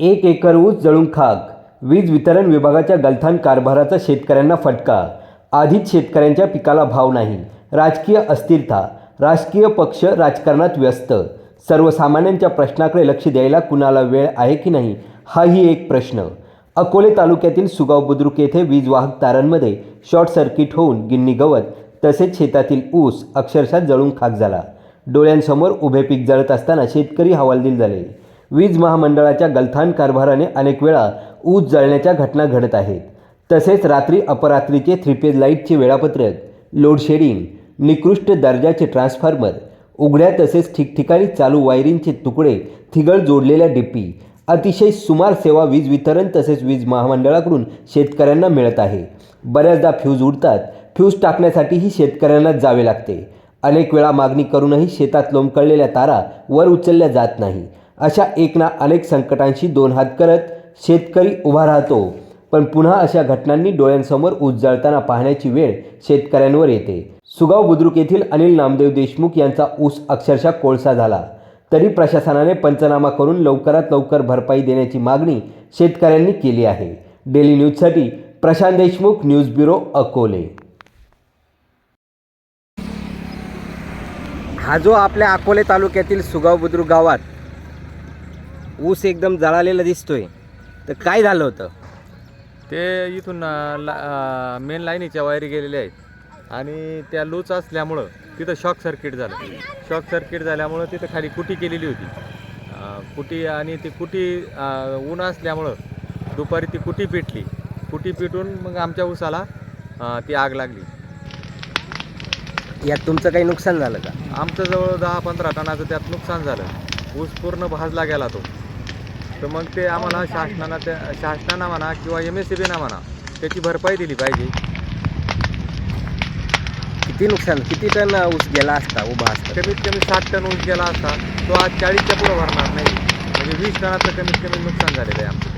एक एकर ऊस जळून खाक. वीज वितरण विभागाच्या गलथान कारभाराचा शेतकऱ्यांना फटका. आधीच शेतकऱ्यांच्या पिकाला भाव नाही. राजकीय अस्थिरता. राजकीय पक्ष राजकारणात व्यस्त. सर्वसामान्यांच्या प्रश्नाकडे लक्ष द्यायला कुणाला वेळ आहे की नाही हाही एक प्रश्न. अकोले तालुक्यातील सुगाव बुद्रुक येथे वीज वाहक तारांमध्ये शॉर्ट सर्किट होऊन गिन्नी गवत तसेच शेतातील ऊस अक्षरशः जळून खाक झाला. डोळ्यांसमोर उभे पीक जळत असताना शेतकरी हवालदिल झाले. वीज महामंडळाच्या गलथान कारभाराने अनेक वेळा ऊस जळण्याच्या घटना घडत आहेत. तसेच रात्री अपरात्रीचे थ्रीपेज लाईटचे वेळापत्रक लोडशेडिंग निकृष्ट दर्जाचे ट्रान्सफॉर्मर उघड्या तसेच ठिकठिकाणी चालू वायरिंगचे तुकडे थिगळ जोडलेल्या डिप्पी अतिशय सुमार सेवा वीज वितरण तसेच वीज महामंडळाकडून शेतकऱ्यांना मिळत आहे. बऱ्याचदा फ्यूज उडतात फ्यूज टाकण्यासाठीही शेतकऱ्यांना जावे लागते. अनेक वेळा मागणी करूनही शेतात लोंबकळलेल्या तारा वर उचलल्या जात नाही. अशा एक ना अनेक संकटांशी दोन हात करत शेतकरी उभा राहतो. पण पुन्हा अशा घटनांनी डोळ्यांसमोर ऊस जळताना पाहण्याची वेळ शेतकऱ्यांवर येते. सुगाव बुद्रुक येथील अनिल नामदेव देशमुख यांचा ऊस अक्षरशः कोळसा झाला. तरी प्रशासनाने पंचनामा करून लवकरात लवकर भरपाई देण्याची मागणी शेतकऱ्यांनी केली आहे. डेली न्यूजसाठी प्रशांत देशमुख न्यूज ब्युरो अकोले. हा जो आपल्या अकोले तालुक्यातील सुगाव बुद्रुक गावात ऊस एकदम जळालेला दिसतोय. तर काय झालं होतं? ते इथून अ, ला अ, मेन लाईनीच्या वायरी गेलेल्या आहेत. आणि त्या लूच असल्यामुळं तिथं शॉक सर्किट झालं. शॉक सर्किट झाल्यामुळं तिथं खाली कुटी केलेली होती. अ, कुटी आणि ती कुटी अ, ऊन असल्यामुळं दुपारी ती कुटी पेटली. कुटी पेटून मग आमच्या ऊसाला अ, ती आग लागली. यात तुमचं काही नुकसान झालं का? आमचं जवळ दहा पंधरा टनाचं त्यात नुकसान झालं. ऊस पूर्ण भाजला गेला तो. तर मग ते आम्हाला शासनानं त्या शासनानं म्हणा किंवा एम एस सी बीनं म्हणा त्याची भरपाई दिली पाहिजे. किती नुकसान किती टन ऊस गेला असता उभा असता? कमीत कमी साठ टन ऊस गेला असता तो आज चाळीसच्या पुढं भरणार नाही. म्हणजे वीस टनाचं कमीत कमी नुकसान झालेलं आहे आमचं.